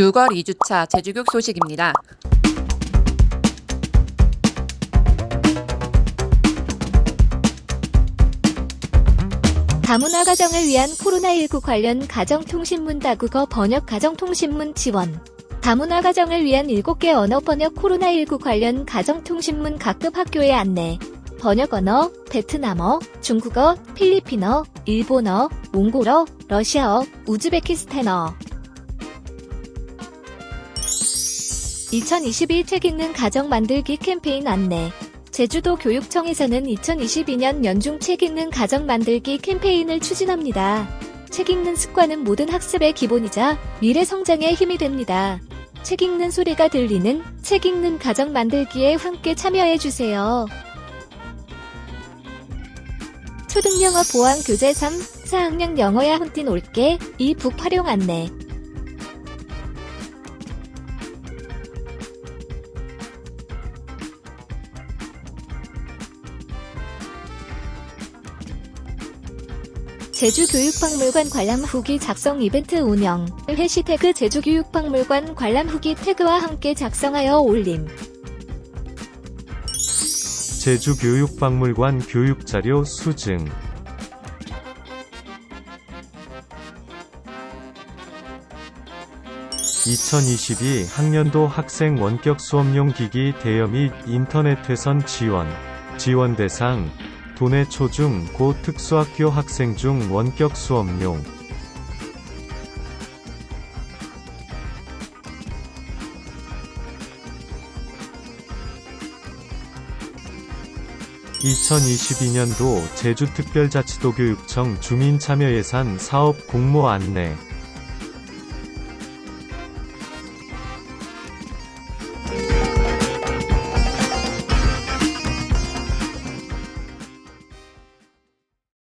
6월 2주차 제주교육 소식입니다. 다문화 가정을 위한 코로나19 관련 가정통신문 다국어 번역 가정통신문 지원. 다문화 가정을 위한 7개 언어 번역 코로나19 관련 가정통신문 각급 학교의 안내. 번역 언어, 베트남어, 중국어, 필리핀어, 일본어, 몽골어, 러시아어, 우즈베키스탄어. 2021 책 읽는 가정 만들기 캠페인 안내. 제주도 교육청에서는 2022년 연중 책 읽는 가정 만들기 캠페인을 추진합니다. 책 읽는 습관은 모든 학습의 기본이자 미래 성장에 힘이 됩니다. 책 읽는 소리가 들리는 책 읽는 가정 만들기에 함께 참여해 주세요. 초등영어 보안 교재 3, 4학년 영어야 혼틴 올게 이북 활용 안내. 제주교육박물관 관람 후기 작성 이벤트 운영, 해시태그 제주교육박물관 관람 후기 태그와 함께 작성하여 올림. 제주교육박물관 교육자료 수증. (2022) 학년도 학생 원격 수업용 기기 대여 및 인터넷 회선 지원. 지원 대상 도내 초중 고 특수학교 학생 중 원격 수업용. 2022년도 제주특별자치도교육청 주민참여예산 사업 공모 안내